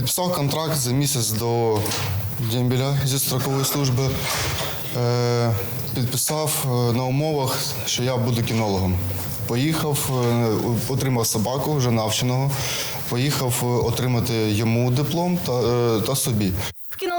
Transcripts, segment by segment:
Підписав контракт за місяць до дембіля зі строкової служби. Е, Підписав е, на умовах, що я буду кінологом. Поїхав, е, отримав собаку вже навченого. Поїхав отримати йому диплом та, та собі.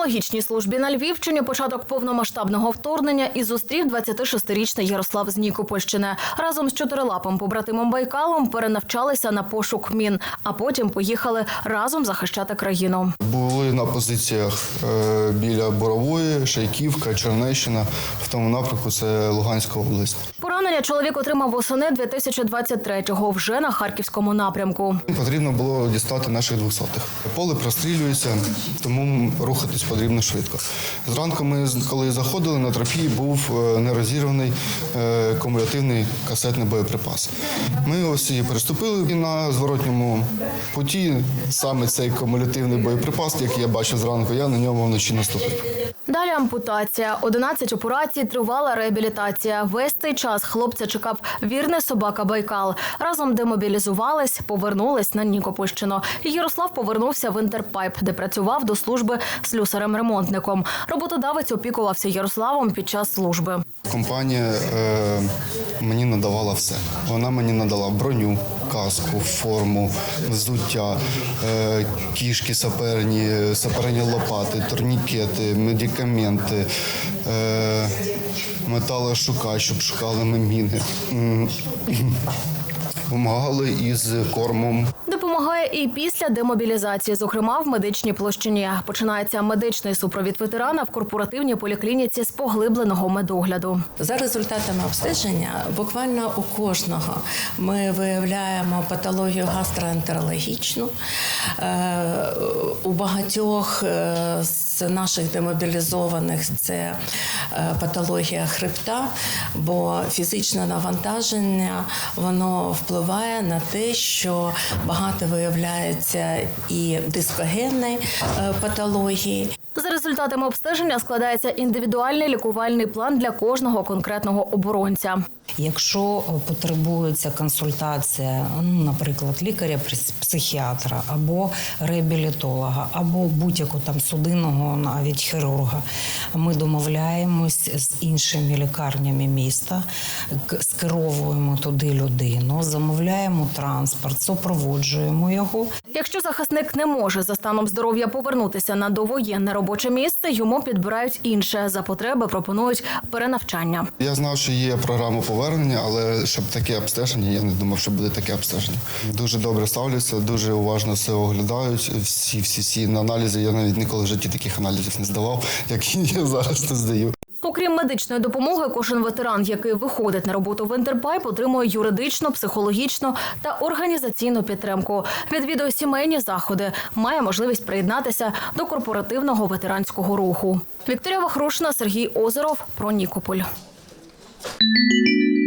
Кінологічній службі на Львівщині початок повномасштабного вторгнення і зустрів 26-річний Ярослав з Нікопольщини. Разом з чотирилапим побратимом Байкалом перенавчалися на пошук мін, а потім поїхали разом захищати країну. Були на позиціях е, біля Борової, Шайківка, Чернещина. В тому напрямку це Луганська область. Поранення чоловік отримав восени 2023-го вже на харківському напрямку. Потрібно було дістати наших двохсотих. Поле прострілюється, тому рухатись потрібно швидко. Зранку ми, коли заходили на трофій, був е, нерозірваний е, кумулятивний касетний боєприпас. Ми ось і переступили і на зворотньому путі. Саме цей кумулятивний боєприпас, який я бачив зранку, я на ньому вночі наступив. Далі ампутація. 11 операцій, тривала реабілітація. Весь цей час хлопця чекав вірний собака Байкал. Разом демобілізувались, повернулись на Нікопольщину. Ярослав повернувся в Інтерпайп, де працював до служби слюсарем-ремонтником. Роботодавець опікувався Ярославом під час служби. Компанія е, мені надавала все. Вона мені надала броню, каску, форму, взуття, е, кішки саперні, саперні лопати, турнікети, медикаменти, е, металошукач, щоб шукали ми міни. Помагали із кормом. Допомагає і після демобілізації, зокрема в медичній площині. Починається медичний супровід ветерана в корпоративній поліклініці з поглибленого медогляду. За результатами обстеження, буквально у кожного ми виявляємо патологію гастроентерологічну. Е, У багатьох е, з наших демобілізованих це е, патологія хребта, бо фізичне навантаження воно впливає на те, що багато виявляється і дискогенної е, патології, За результатами обстеження складається індивідуальний лікувальний план для кожного конкретного оборонця. Якщо е, потребується консультація, ну, наприклад, лікаря-психіатра або реабілітолога, або будь-якого там судинного навіть хірурга, ми домовляємось з іншими лікарнями міста, скеровуємо туди людину, замовляємо транспорт, супроводжуємо його. Якщо захисник не може за станом здоров'я повернутися на довоєнне робоче місце, йому підбирають інше. За потреби пропонують перенавчання. Я знав, що є програма повернення, але щоб таке обстеження, я не думав, що буде таке обстеження. Дуже добре ставляться, дуже уважно все оглядають. Всі, всі, всі аналізи. Я навіть ніколи в житті таких аналізів не здавав, як я зараз це здаю. Окрім медичної допомоги, кожен ветеран, який виходить на роботу в Інтерпайп, отримує юридичну, психологічну та організаційну підтримку. Відвідує сімейні заходи, має можливість приєднатися до корпоративного ветеранського руху. Вікторія Вахрушина, Сергій Озеров про Нікополь. Música